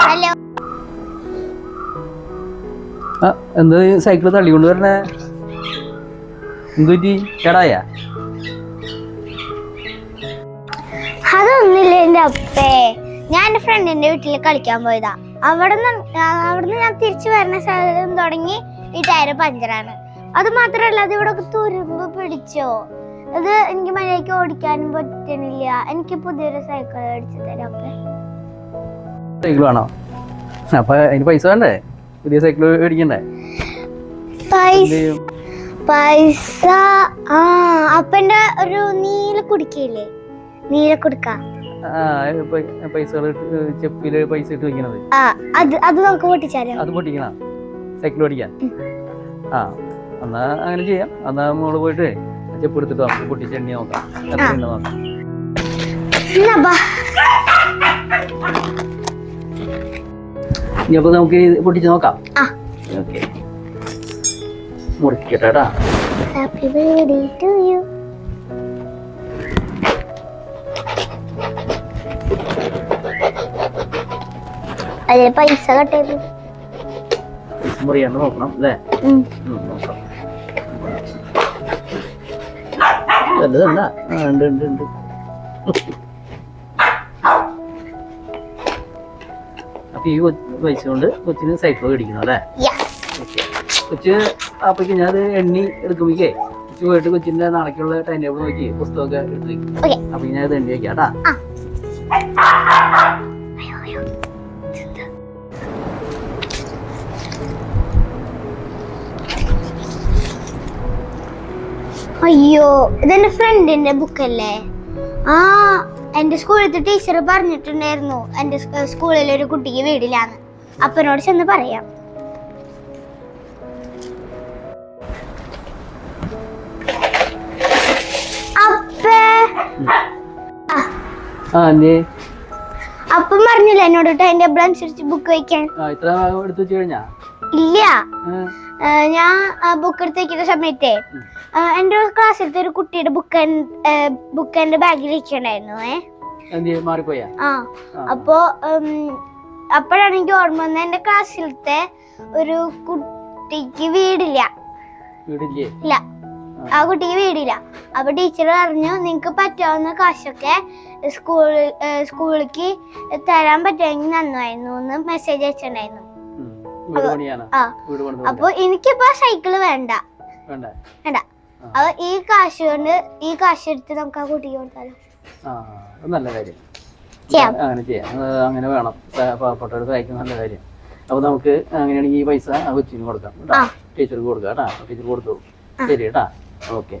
Hello ആ എന്താ cycle തള്ളിക്കൊണ്ട് വരണേ? എന്തുപറ്റി? കേടായ? അതൊന്നുമില്ല എന്റെ അപ്പേ. ഞാൻ എന്റെ ഫ്രണ്ടിന്റെ വീട്ടിൽ കളിക്കാൻ പോയതാ. അവിടെ അവിടുന്ന് ഞാൻ തിരിച്ചു വരുന്ന സ്ഥലം തുടങ്ങി ഈ ടയർ പഞ്ചറാണ്. അത് മാത്രല്ല അത് ഇവിടെ തുരുമ്പ് പിടിച്ചോ. അത് എനിക്ക് മഴയ്ക്ക് ഓടിക്കാനും പറ്റണില്ല. എനിക്ക് പുതിയൊരു സൈക്കിൾ മേടിച്ചു തരാം. സൈക്കിൾ വേണോ? അപ്പൊ അതിന് പൈസ വേണ്ടേ? പുതിയ സൈക്കിൾ മേടിക്കണ്ടേ? പൈസ പൈസ ആ അപ്പന്റെ ഒരു നീല കുടിക്കയില്ലേ? നീല കുടുക്ക. ആ ചെപ്പിയിൽ പൈസ ഇട്ട് വെക്കണത്. അത് അത് നമുക്ക് പൊട്ടിച്ചാലോ അത് പൊട്ടിക്കണ. സൈക്കിൾ ഓടിക്കാൻ ആ എന്നാ അങ്ങനെ ചെയ്യാം. എന്നാ മോൾ പോയിട്ട് ചെപ്പ് എടുത്തിട്ട് നമുക്ക് പൊട്ടിച്ച് എണ്ണി നോക്കാം. ഇനി അപ്പൊ നമുക്ക് ഇത് പൊട്ടിച്ച് നോക്കാം. ഓക്കെ. മുറിക്കട്ടെടാ. ഹാപ്പി ബർത്ത്ഡേ ടു യു അതിൽ പൈസ മുറിയാണ്ട് നോക്കണം അല്ലേ? നോക്കാം. വലുതല്ല ആ ഉണ്ട് ഉണ്ട് ഉണ്ട്. അപ്പൊ ഈ കൊ- പൈസ കൊണ്ട് കൊച്ചിന് സൈക്കിൾ മേടിക്കണം അല്ലേ? കൊച്ച് അപ്പൊക്ക് ഞാൻ എണ്ണി എടുക്കുമ്പോഴേ കൊച്ചു പോയിട്ട് കൊച്ചിന്റെ നാളേക്കുള്ള ടൈം ടേബിൾ നോക്കി പുസ്തകമൊക്കെ എടുത്ത് അപ്പൊ ഞാൻ എണ്ണി വെക്കാം കേട്ടാ? അയ്യോ ഇതെന്റെ ഫ്രണ്ടിന്റെ ബുക്കല്ലേ? ആ എന്റെ സ്കൂളിലത്തെ ടീച്ചർ പറഞ്ഞിട്ടുണ്ടായിരുന്നു എന്റെ സ്കൂളിലെ ഒരു കുട്ടിക്ക് വീടില്ലാന്ന്. അപ്പനോട് ചെന്ന് പറയാം. അപ്പേ. പറഞ്ഞില്ല എന്നോട് ടൈം ടേബിൾ അനുസരിച്ച് ബുക്ക് വയ്ക്കാൻ? ഇത്ര എടുത്ത് വെച്ച് കഴിഞ്ഞാ? ഇല്ല. ഞാൻ ബുക്ക് എടുത്തേക്കുന്ന സമയത്തെ എന്റെ എന്റെ ക്ലാസ്സിലത്തെ ഒരു കുട്ടിയുടെ ബുക്ക് ബുക്ക് എന്റെ ബാഗിൽ ഏ. ആ. ആ. അപ്പോ അപ്പോഴാണ് എനിക്ക് ഓർമ്മ വന്നത് എന്റെ ക്ലാസ്സിലത്തെ ഒരു കുട്ടിക്ക് വീടില്ല. വീടില്ലേ? ഇല്ല. ആ കുട്ടിക്ക് വീടില്ല. അപ്പൊ ടീച്ചർ പറഞ്ഞു നിങ്ങക്ക് പറ്റാവുന്ന കാശൊക്കെ സ്കൂളിൽ സ്കൂളിലേക്ക് തരാൻ പറ്റുമെങ്കിൽ നന്നായിരുന്നു എന്ന് മെസ്സേജ് അയച്ചിട്ടുണ്ടായിരുന്നു. അപ്പൊ എനിക്കിപ്പോ സൈക്കിൾ വേണ്ട. വേണ്ട. അപ്പൊ ഈ കാശ് കൊണ്ട് ഈ കാശ് എടുത്ത് നമുക്ക് ആ കുട്ടിക്ക് കൊടുത്താലോ? നല്ല കാര്യം. അങ്ങനെ ചെയ്യാം. അങ്ങനെ വേണം. പാവപ്പെട്ടവർക്ക് സഹായിക്കുന്ന നല്ല കാര്യം. അപ്പൊ നമുക്ക് അങ്ങനെയാണെങ്കിൽ ഈ പൈസ ആ കൊച്ചിന് കൊടുക്കാം. കേട്ടോ. ടീച്ചർക്ക് കൊടുക്കാം കേട്ടോ. ടീച്ചർ കൊടുത്തു. ശരി കേട്ടാ. ഓക്കെ.